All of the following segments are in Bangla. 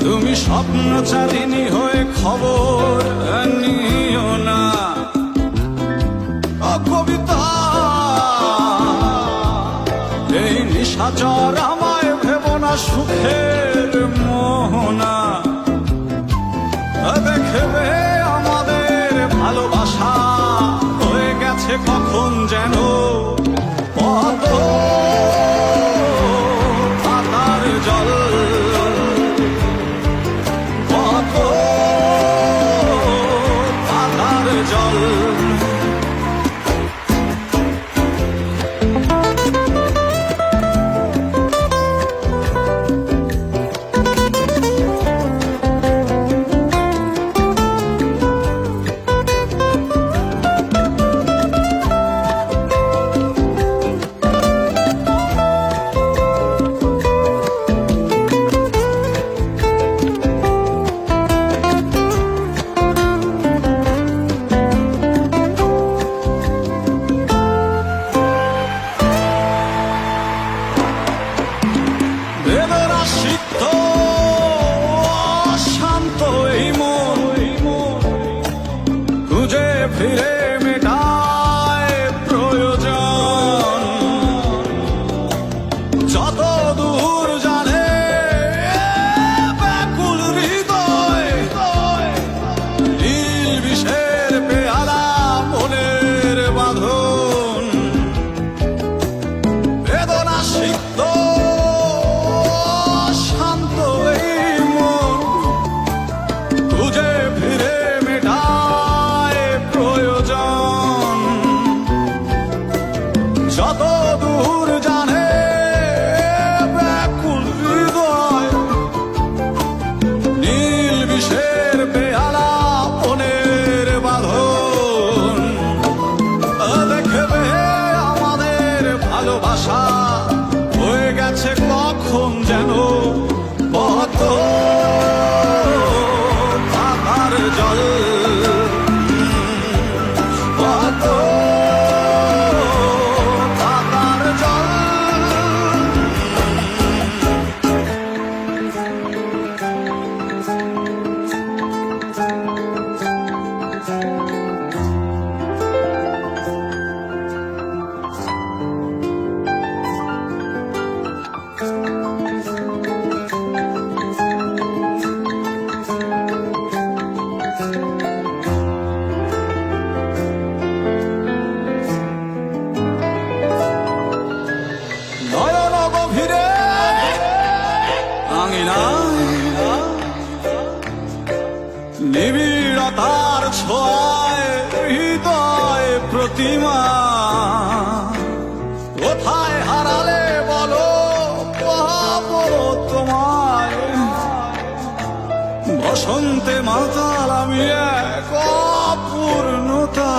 তুমি স্বপ্নচারিণী হয়ে খবর নিও না। কবিতা এই নিশাচর আমায় ভেব না সুখের ভালোবাসা হয়ে গেছে কখন যেন? পদ Washington. কখন যেন কত প্রতিমা। কোথায় হারালে বলো? পাবো তোমায়। বসন্তে মাতাল আমি এক অপূর্ণতা।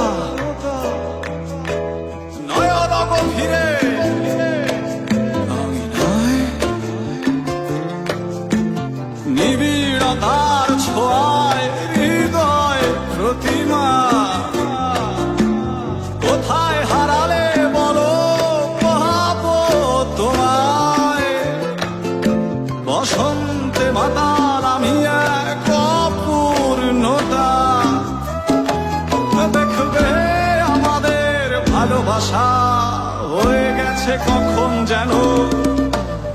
বসন্তে মাতাল আমি এক অপূর্ণতা। দেখবে আমাদের ভালোবাসা হয়ে গেছে কখন যেন?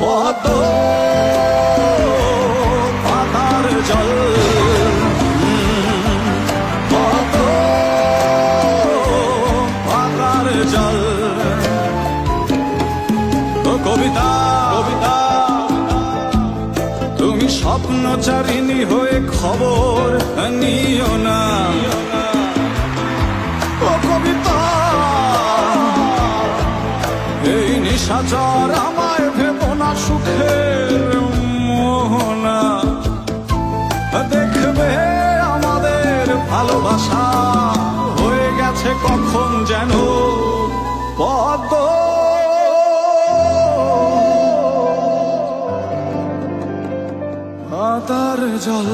পদ্ম ব্রহ্মচারিণী হয়ে খবর নিও না। ও কবিতা, এই নিশাচর আমায় ভেব না মোহনা। দেখবে আমাদের ভালোবাসা হয়ে গেছে কখন যেন পদ্ম পাতার জল।